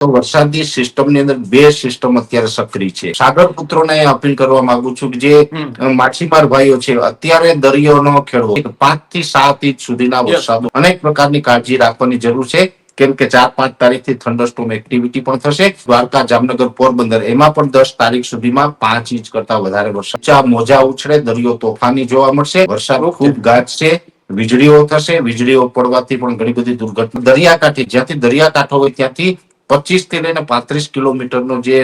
તો વરસાદી સિસ્ટમની અંદર બે સિસ્ટમ અત્યારે સક્રિય છે. સાગર પુત્રોને અપીલ કરવા માંગુ છું કે જે માછીમાર ભાઈઓ છે અત્યારે દરિયોનો ખેડવો પાંચથી સાત ઇંચ સુધીના. વરસાદ. અનેક પ્રકારની કાળજી રાખવાની જરૂર છે. કેમ કે ચાર પાંચ તારીખથી થંડરસ્ટોમ એક્ટિવિટી પણ થશે. દ્વારકા જામનગર પોરબંદર એમાં પણ દસ તારીખ સુધીમાં પાંચ ઇંચ કરતા વધારે વરસાદ. ઊંચા મોજા ઉછળે દરિયો તોફાની જોવા મળશે. વરસાદ. ખૂબ ગાજશે. વીજળીઓ થશે. વીજળીઓ પડવાથી પણ ઘણી બધી દુર્ઘટના. દરિયાકાંઠે જ્યાંથી દરિયાકાંઠો હોય ત્યાંથી પચીસથી લઈને પાંત્રીસ કિલોમીટરનો જે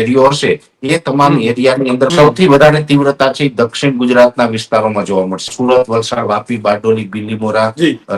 એરિયો હશે એ તમામ. એરિયાની અંદર સૌથી વધારે તીવ્રતા છે દક્ષિણ ગુજરાતના વિસ્તારોમાં જોવા મળશે. સુરત વલસાડ વાપી બારડોલી બિલીમોરા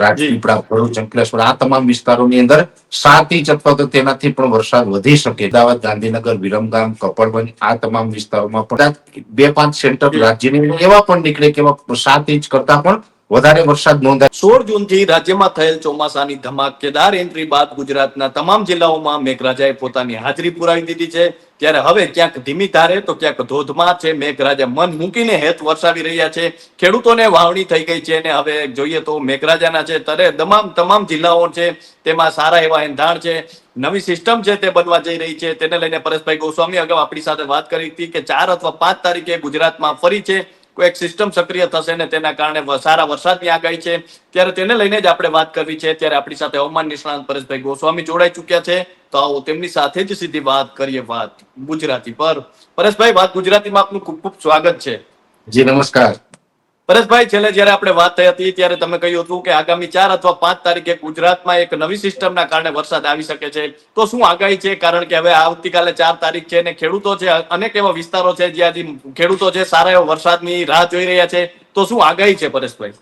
રાજપીપળા ભરૂચ અંકલેશ્વર આ તમામ વિસ્તારોની અંદર સાત ઇંચ અથવા તો તેનાથી પણ વરસાદ વધી શકે. અમદાવાદ ગાંધીનગર વિરમગામ કપડવંજ આ તમામ વિસ્તારોમાં પણ બે પાંચ સેન્ટર રાજ્યની એવા પણ નીકળે કે સાત ઇંચ કરતા પણ વધારે વરસાદ નોંધાય. સોળ જૂનથી રાજ્યમાં થયેલ ચોમાસાની ધમાકેદાર એન્ટ્રી બાદ ગુજરાતના તમામ જિલ્લાઓમાં મેઘરાજાએ પોતાની હાજરી પુરાવી દીધી છે. ત્યારે હવે ક્યાંક ધીમી ધારે તો ક્યાંક ધોધમાર છે. મેઘરાજા મન મૂકીને હેત વરસાવી રહ્યા છે. ખેડૂતોને વાવણી થઈ ગઈ છે અને હવે જોઈએ તો મેઘરાજાના છે. ત્યારે તમામ તમામ જિલ્લાઓ છે તેમાં સારા એવા એંધાણ છે. નવી સિસ્ટમ છે તે બનવા જઈ રહી છે. તેને લઈને પરેશભાઈ ગોસ્વામી અગાઉ આપણી સાથે વાત કરી હતી કે ચાર અથવા પાંચ તારીખે ગુજરાતમાં ફરી છે. એક સિસ્ટમ સક્રિય થશે ને તેના કારણે સારા વરસાદની આગાહી છે. ત્યારે તેને લઈને જ આપણે વાત કરવી છે. ત્યારે આપણી સાથે હવામાન નિષ્ણાંત પરેશભાઈ ગોસ્વામી જોડાઈ ચુક્યા છે. તો આવો તેમની સાથે જ સીધી વાત કરીએ વાત ગુજરાતી પર. પરેશભાઈ, વાત ગુજરાતીમાં આપનું ખૂબ ખૂબ સ્વાગત છે. જી, નમસ્કાર. પરેશભાઈ છેલ્લે જયારે આપણે વાત થઈ હતી ત્યારે તમે કહ્યું હતું કે આગામી ચાર અથવા પાંચ તારીખે ગુજરાતમાં એક નવી સિસ્ટમના કારણે વરસાદ આવી શકે છે. તો શું આગાહી છે? કારણ કે હવે આવતીકાલે ચાર તારીખ છે અને ખેડૂતો છે અનેક એવા વિસ્તારો છે જ્યાં ખેડૂતો છે સારા એવા વરસાદની રાહ જોઈ રહ્યા છે. તો શું આગાહી છે પરેશભાઈ?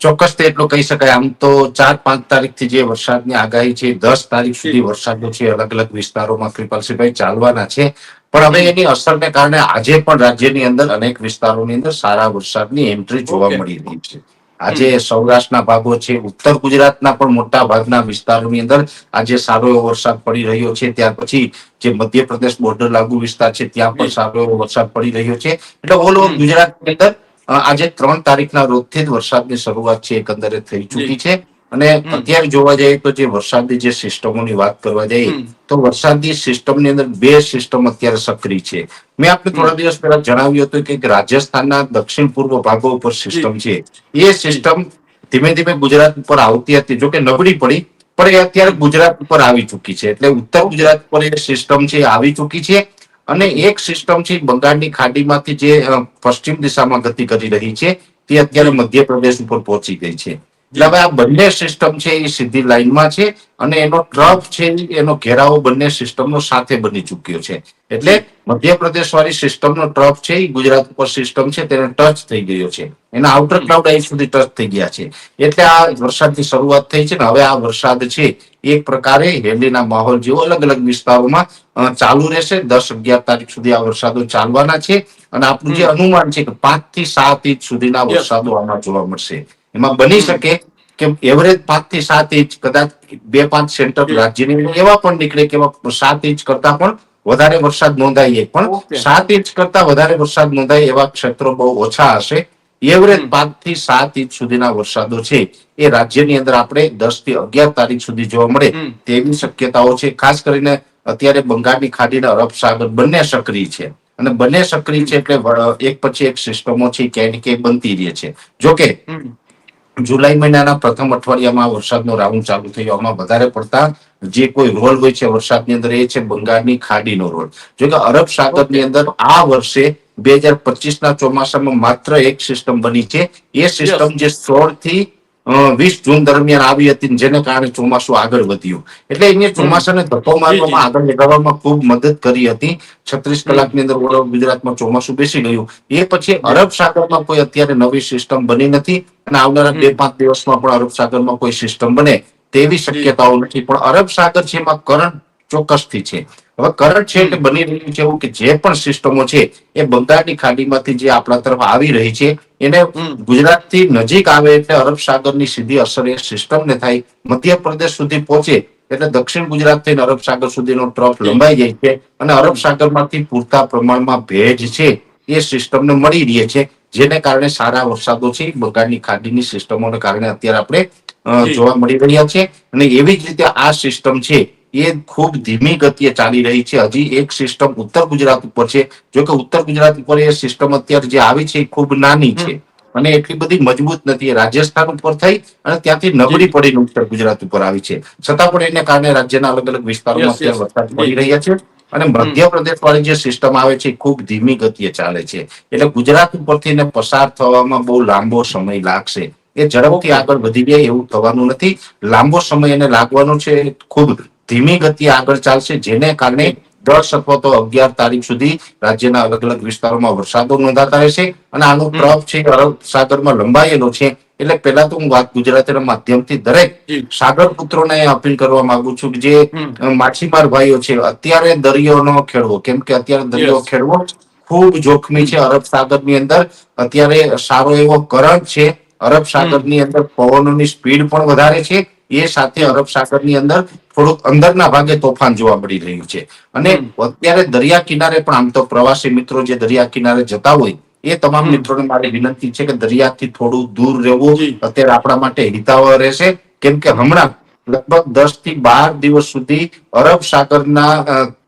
ચોક્કસ તે એટલું કહી શકાય. આમ તો ચાર પાંચ તારીખથી જે વરસાદની આગાહી છે દસ તારીખ સુધી વરસાદો છે અલગ અલગ વિસ્તારોમાં કૃપાલસિંહભાઈ ચાલવાના છે. પણ હવે એની અસરને કારણે આજે પણ રાજ્યની અંદર અનેક વિસ્તારોની અંદર સારા વરસાદની એન્ટ્રી જોવા મળી રહી છે. આજે સૌરાષ્ટ્રના ભાગો છે ઉત્તર ગુજરાતના પણ મોટા ભાગના વિસ્તારોની અંદર આજે સારો એવો વરસાદ પડી રહ્યો છે. ત્યાર પછી જે મધ્યપ્રદેશ બોર્ડર લાગુ વિસ્તાર છે ત્યાં પણ સારો એવો વરસાદ પડી રહ્યો છે. એટલે ઓલ ઓવર ગુજરાતની અંદર આજે ત્રણ તારીખના રોજથી જ વરસાદની શરૂઆત છે એકંદરે થઈ ચૂકી છે. અને અત્યારે જોવા જઈએ તો જે વરસાદી જે સિસ્ટમોની વાત કરવા જઈએ. તો વરસાદી સિસ્ટમની અંદર બે સિસ્ટમ અત્યારે સક્રિય છે. મેં આપને થોડા દિવસ પહેલા જણાવ્યું હતું કે રાજસ્થાનના દક્ષિણ પૂર્વ ભાગો ઉપર સિસ્ટમ છે. એ સિસ્ટમ ધીમે ધીમે ગુજરાત ઉપર આવતી હતી. જો કે નબળી પડી પણ એ અત્યારે ગુજરાત ઉપર આવી ચૂકી છે. એટલે ઉત્તર ગુજરાત પર એ સિસ્ટમ છે આવી ચૂકી છે. અને એક સિસ્ટમ છે બંગાળની ખાડીમાંથી જે પશ્ચિમ દિશામાં ગતિ કરી રહી છે તે અત્યારે મધ્યપ્રદેશ ઉપર પહોંચી ગઈ છે. એટલે હવે આ બંને સિસ્ટમ છે એ સીધી લાઈનમાં છે અને એનો ટ્રફ છે એનો ઘેરાવો બંને સિસ્ટમનો સાથે બની ચૂક્યો છે. એટલે મધ્યપ્રદેશ વાળી સિસ્ટમનો ટ્રફ છે એ ગુજરાત ઉપર સિસ્ટમ છે તેને ટચ થઈ ગયો છે. એના આઉટર ક્લાઉડ અહીં સુધી ટચ થઈ ગયા છે. એટલે આ વરસાદની શરૂઆત થઈ છે ને હવે આ વરસાદ છે એક પ્રકારે હેલીના માહોલ જેવો અલગ અલગ વિસ્તારોમાં ચાલુ રહેશે. દસ અગિયાર તારીખ સુધી આ વરસાદો ચાલવાના છે અને આપણું જે અનુમાન છે કે પાંચથી સાત ઇંચ સુધીના વરસાદો આમાં જોવા મળશે. એમાં બની શકે કે એવરેજ પાંચથી સાત ઇંચ કદાચ બે પાંચ સેન્ટર રાજ્યની એવા પણ નીકળે કે સાત ઇંચ કરતા પણ વધારે વરસાદ નોંધાય પણ સાત ઇંચ કરતા વધારે વરસાદ નોંધાય એવા ક્ષેત્રો બહુ ઓછા હશે. એવરેજ. પાંચથી સાત ઇંચ સુધીના વરસાદો છે. એ રાજ્યની અંદર આપણે દસથી અગિયાર તારીખ સુધી જોવા મળે તેવી શક્યતાઓ છે. ખાસ કરીને અત્યારે બંગાળની ખાડી અને અરબ સાગર બંને સક્રિય છે. અને બંને સક્રિય છે એટલે એક પછી એક સિસ્ટમો છે ક્યાંય ને ક્યાંય બનતી રહે છે. જોકે. જુલાઈ મહિનાના પ્રથમ અઠવાડિયામાં વરસાદનો રાઉન્ડ ચાલુ થયો. આમાં વધારે પડતા જે કોઈ રોલ હોય છે વરસાદની અંદર એ છે બંગાળની ખાડીનો રોલ જો કે અરબ સાગરની અંદર આ વર્ષે બે હજાર પચીસ ના ચોમાસામાં માત્ર એક સિસ્ટમ બની છે. એ સિસ્ટમ જે સોળથી વીસ જૂન દરમિયાન આવી હતી જેને કારણે ચોમાસું આગળ વધ્યું. એટલે એને ચોમાસાને ધક્કો મારવામાં આગળ લગાવવામાં ખૂબ મદદ કરી હતી. છત્રીસ કલાકની અંદર ગુજરાતમાં ચોમાસું બેસી ગયું. એ પછી અરબ સાગરમાં કોઈ અત્યારે નવી સિસ્ટમ બની નથી અને આવનારા બે પાંચ દિવસમાં પણ અરબ સાગરમાં કોઈ સિસ્ટમ બને તેવી શક્યતાઓ નથી. પણ અરબ સાગર છે એમાં કરંટ ચોક્કસથી છે. હવે કરંટ છે એટલે બની રહ્યું છે એવું કે જે પણ સિસ્ટમો છે એ બંગાળની ખાડીમાંથી જે આપણા તરફ આવી રહી છે એને ગુજરાતથી નજીક આવે એટલે અરબ સાગરની સીધી અસર એ સિસ્ટમને થાય. મધ્યપ્રદેશ સુધી પહોંચે એટલે દક્ષિણ ગુજરાત થઈને અરબ સાગર સુધીનો ટ્રફ લંબાઈ જાય છે અને અરબ સાગરમાંથી પૂરતા પ્રમાણમાં ભેજ છે એ સિસ્ટમને મળી રહે છે જેને કારણે સારા વરસાદો છે બંગાળની ખાડીની સિસ્ટમોને કારણે અત્યારે આપણે જોવા મળી રહ્યા છે અને એવી જ રીતે આ સિસ્ટમ છે એ ખૂબ ધીમી ગતિએ ચાલી રહી છે. હજી એક સિસ્ટમ ઉત્તર ગુજરાત ઉપર છે. જો કે ઉત્તર ગુજરાત ઉપર એ સિસ્ટમ અત્યારે જે આવી છે એ ખૂબ નાની છે. અને એટલી બધી મજબૂત નથી. રાજસ્થાન ઉપર થઈ અને ત્યાંથી નબળી પડીને ઉત્તર ગુજરાત ઉપર આવી છે. છતાં પણ એને કારણે રાજ્યના અલગ અલગ વિસ્તારોમાં. અત્યારે વરસાદ પડી રહ્યા છે અને મધ્યપ્રદેશ વાળી જે સિસ્ટમ આવે છે એ ખૂબ ધીમી ગતિએ ચાલે છે. એટલે ગુજરાત ઉપરથી એને પસાર થવામાં બહુ લાંબો સમય લાગશે. એ ઝડપથી આગળ વધી જાય એવું થવાનું નથી. લાંબો સમય એને લાગવાનો છે. એ ખૂબ ધીમી ગતિ આગળ ચાલશે જેને કારણે દસ અથવા તો અગિયાર તારીખ સુધી રાજ્યના અલગ અલગ વિસ્તારોમાં વરસાદો નોંધાતા રહેશે અને આનો ક્રમ છે અરબ સાગરમાં લંબાયેલો છે. એટલે પહેલા તો હું વાત ગુજરાતીના માધ્યમથી દરેક સાગર પુત્રોને અપીલ કરવા માંગુ છું કે જે માછીમાર ભાઈઓ છે અત્યારે દરિયો ન ખેડવો કેમ કે અત્યારે દરિયો ખેડવો ખૂબ જોખમી છે અરબ સાગરની અંદર. અત્યારે સારો એવો કરંટ છે. અરબ સાગરની અંદર પવનોની સ્પીડ પણ વધારે છે. એ સાથે અરબ સાગરની અંદર થોડુંક અંદરના ભાગે તોફાન જોવા મળી રહ્યું છે. અને અત્યારે દરિયા કિનારે પણ આમ તો પ્રવાસી મિત્રો જે દરિયા કિનારે જતા હોય એ તમામ મિત્રોને મારી વિનંતી છે કે દરિયાથી થોડું દૂર રહેવું. અત્યારે આપણા માટે હિતાવહ રહેશે. કેમ કે હમણાં લગભગ દસથી બાર દિવસ સુધી અરબ સાગરના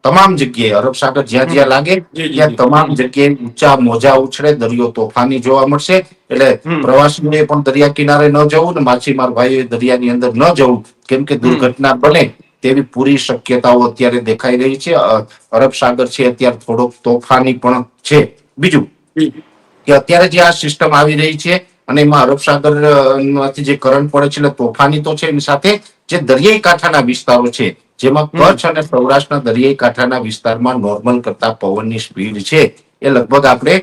તમામ જગ્યાએ અરબ સાગર જ્યાં જ્યાં લાગે ત્યાં તમામ જગ્યાએ ઊંચા મોજા ઉછળે દરિયો તોફાની જોવા મળશે. એટલે પ્રવાસીઓએ પણ દરિયા કિનારે ન જવું ને માછીમાર ભાઈઓએ દરિયાની અંદર ન જવું. કેમ કે દુર્ઘટના બને તેવી પૂરી શક્યતાઓ અત્યારે દેખાઈ રહી છે. અરબ સાગર છે અત્યારે થોડોક તોફાની પણ છે. બીજું કે અત્યારે જે આ સિસ્ટમ આવી રહી છે અને એમાં અરબ સાગરમાંથી જે કરંટ પડે છે એટલે તોફાની તો છે એની સાથે. જે દરિયાઈ કાંઠાના વિસ્તારો છે જેમાં કચ્છ અને સૌરાષ્ટ્રના દરિયાઈ કાંઠાના વિસ્તારમાં નોર્મલ કરતા પવનની સ્પીડ છે એ લગભગ આપણે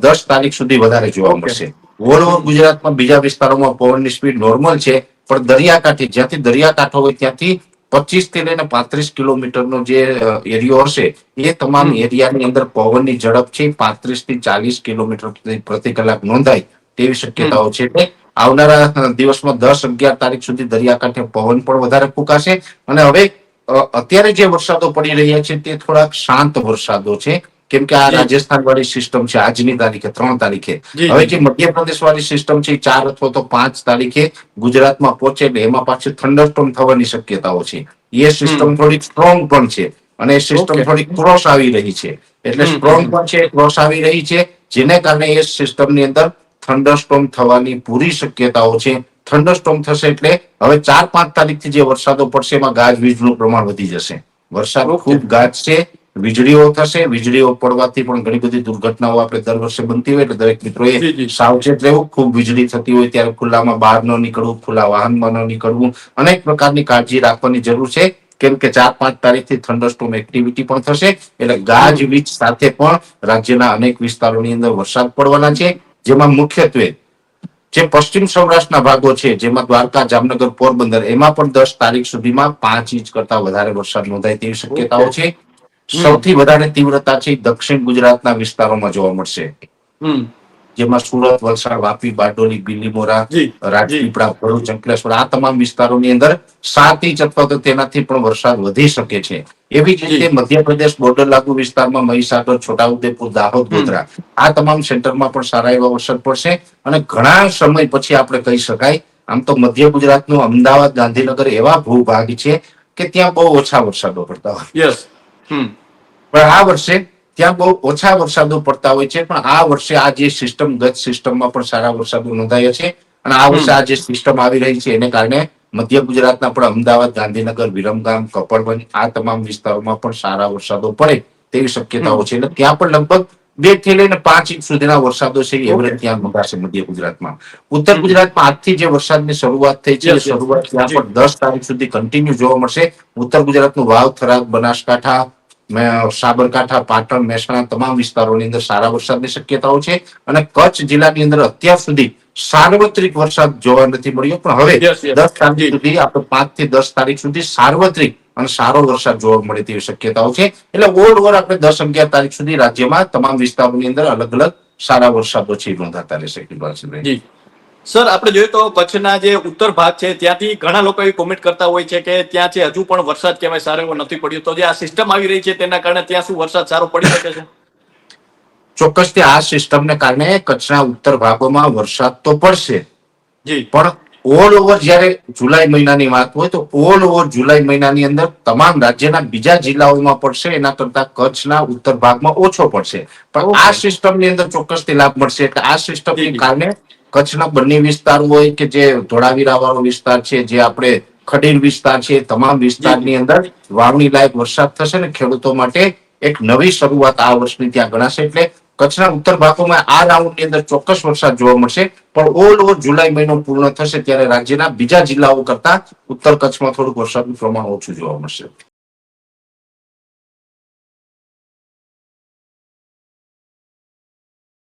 દસ તારીખ સુધી વધારે જોવા મળશે. ઓલ ઓવર ગુજરાતમાં બીજા વિસ્તારોમાં પવનની સ્પીડ નોર્મલ છે પણ દરિયાકાંઠે જ્યાંથી દરિયાકાંઠો હોય ત્યાંથી પચીસથી લઈને પાંત્રીસ કિલોમીટરનો જે એરિયો હશે એ તમામ એરિયાની અંદર પવનની ઝડપ છે પાંત્રીસથી ચાલીસ કિલોમીટર પ્રતિ- કલાક નોંધાય તેવી શક્યતાઓ છે. એટલે આવનારા દિવસમાં દસ અગિયાર તારીખ સુધી દરિયાકાંઠે પવન પણ વધારે ફૂંકાશે. અને હવે અત્યારે જે વરસાદો પડી રહ્યા છે તે થોડાક શાંત વરસાદો છે. કેમ કે આ રાજસ્થાન વાળી સિસ્ટમ છે આજની તારીખે ત્રણ તારીખે. હવે જે. મધ્યપ્રદેશ વાળી સિસ્ટમ છે ચાર અથવા તો પાંચ તારીખે ગુજરાતમાં પહોંચે એટલે એમાં પાછી થંડરસ્ટોમ થવાની શક્યતાઓ છે. એ સિસ્ટમ થોડીક સ્ટ્રોંગ પણ છે અને સિસ્ટમ. થોડીક ક્રોસ આવી રહી છે. એટલે સ્ટ્રોંગ પણ છે ક્રોસ આવી રહી છે જેને કારણે એ સિસ્ટમની અંદર થંડરસ્ટોમ થવાની પૂરી શક્યતાઓ છે. થંડરસ્ટોમ થશે એટલે હવે ચાર પાંચ તારીખથી જે વરસાદો પડશે એમાં ગાજ વીજનું પ્રમાણ વધી જશે. વરસાદ. ખૂબ ગાજશે વીજળીઓ થશે વીજળીઓ પડવાથી પણ ઘણી બધી દુર્ઘટનાઓ આપણે દર વર્ષે બનતી હોય એટલે દરેક મિત્રોએ. સાવચેત રહેવું. ખૂબ વીજળી થતી હોય ત્યારે ખુલ્લામાં બહાર ન નીકળવું ખુલ્લા વાહનમાં ન નીકળવું. અનેક પ્રકારની કાળજી રાખવાની જરૂર છે. કેમ કે ચાર પાંચ તારીખથી થંડરસ્ટોમ એક્ટિવિટી પણ થશે એટલે ગાજ વીજ સાથે પણ રાજ્યના અનેક વિસ્તારોની અંદર વરસાદ પડવાના છે. જેમાં મુખ્યત્વે જે પશ્ચિમ સૌરાષ્ટ્રના ભાગો છે જેમાં દ્વારકા જામનગર પોરબંદર એમાં પણ દસ તારીખ સુધીમાં પાંચ ઇંચ કરતા વધારે વરસાદ નોંધાય તેવી શક્યતાઓ છે. સૌથી વધારે તીવ્રતા છે દક્ષિણ ગુજરાતના વિસ્તારોમાં જોવા મળશે. જેમાં સુરત વલસાડ વાપી બારડોલી બિલીમોરા રાજપીપળા ભરૂચ અંકલેશ્વર આ તમામ વિસ્તારોની અંદર સાત ઇંચ અથવા તો તેનાથી પણ વરસાદ વધી શકે છે. એવી જ રીતે મધ્યપ્રદેશ બોર્ડર લાગુ વિસ્તારમાં મહીસાગર છોટાઉદેપુર દાહોદ ગોધરા આ તમામ સેન્ટરમાં પણ સારા એવા વરસાદ પડશે અને ઘણા સમય પછી આપણે કહી શકાય આમ તો મધ્ય ગુજરાતનું અમદાવાદ ગાંધીનગર એવા ભૂભાગ છે કે ત્યાં બહુ ઓછા વરસાદો પડતા હોય. પણ આ વર્ષે ત્યાં બહુ ઓછા વરસાદો પડતા હોય છે પણ આ વર્ષે આ જે સિસ્ટમ ગત સિસ્ટમમાં પણ સારા વરસાદો નોંધાયા છે. અને આ વર્ષે આ જે સિસ્ટમ આવી રહી છે એને કારણે મધ્ય ગુજરાતના પણ અમદાવાદ ગાંધીનગર વિરમગામ કપડવંજ આ તમામ વિસ્તારોમાં પણ સારા વરસાદો પડે તેવી શક્યતાઓ છે. એટલે ત્યાં પણ લગભગ બેથી લઈને પાંચ ઇંચ સુધીના વરસાદો છે એવરેજ ત્યાં નોંધાશે મધ્ય ગુજરાતમાં. ઉત્તર ગુજરાતમાં આજથી જે વરસાદની શરૂઆત થઈ છે. શરૂઆત ત્યાં પણ દસ તારીખ સુધી કન્ટિન્યુ જોવા મળશે. ઉત્તર ગુજરાતનું વાવ થરાદ બનાસકાંઠા સાબરકાંઠા પાટણ મહેસાણા તમામ વિસ્તારોની અંદર સારા વરસાદની શક્યતાઓ છે અને કચ્છ જિલ્લાની અંદર અત્યાર સુધી સાર્વત્રિક વરસાદ જોવા નથી મળ્યો. પણ હવે. દસ તારીખ સુધી આપણે પાંચથી દસ તારીખ સુધી સાર્વત્રિક અને સારો વરસાદ જોવા મળે તેવી શક્યતાઓ છે. એટલે ઓલ ઓવર આપણે દસ અગિયાર તારીખ સુધી રાજ્યમાં તમામ વિસ્તારોની અંદર અલગ અલગ સારા વરસાદો છે નોંધાતા રહેશે. સર આપણે જોઈએ તો કચ્છના જે ઉત્તર ભાગ છે ત્યાંથી ઘણા લોકો એવી કોમેન્ટ કરતા હોય છે કે ત્યાં છે હજુ પણ વરસાદ કહેવાય સારો એવો નથી પડ્યો. તો જે આ સિસ્ટમ આવી રહી છે તેના કારણે ત્યાં શું વરસાદ સારો પડી શકે છે? ચોક્કસથી આ સિસ્ટમને કારણે કચ્છના ઉત્તર ભાગોમાં વરસાદ તો પડશે. જી. પણ ઓલ ઓવર જ્યારે જુલાઈ મહિનાની વાત હોય તો ઓલ ઓવર જુલાઈ મહિનાની અંદર તમામ રાજ્યના બીજા જિલ્લાઓમાં પડશે એના કરતા કચ્છના ઉત્તર ભાગમાં ઓછો પડશે. પણ આ. સિસ્ટમની અંદર ચોક્કસથી લાભ મળશે. એટલે આ સિસ્ટમને. કારણે કચ્છના બંને વિસ્તાર હોય કે જે ધોળાવીરા વાળો વિસ્તાર છે, જે આપણે ખડીર વિસ્તાર છે, તમામ વિસ્તારની અંદર વાવણી લાયક વરસાદ થશે ને ખેડૂતો માટે એક નવી શરૂઆત આ વર્ષની ત્યાં ગણાશે. એટલે કચ્છના ઉત્તર ભાગોમાં આ રાઉન્ડની અંદર ચોક્કસ વરસાદ જોવા મળશે. પણ ઓલ ઓવર જુલાઈ મહિનો પૂર્ણ થશે ત્યારે રાજ્યના બીજા જિલ્લાઓ કરતા ઉત્તર કચ્છમાં થોડુંક વરસાદનું પ્રમાણ ઓછું જોવા મળશે.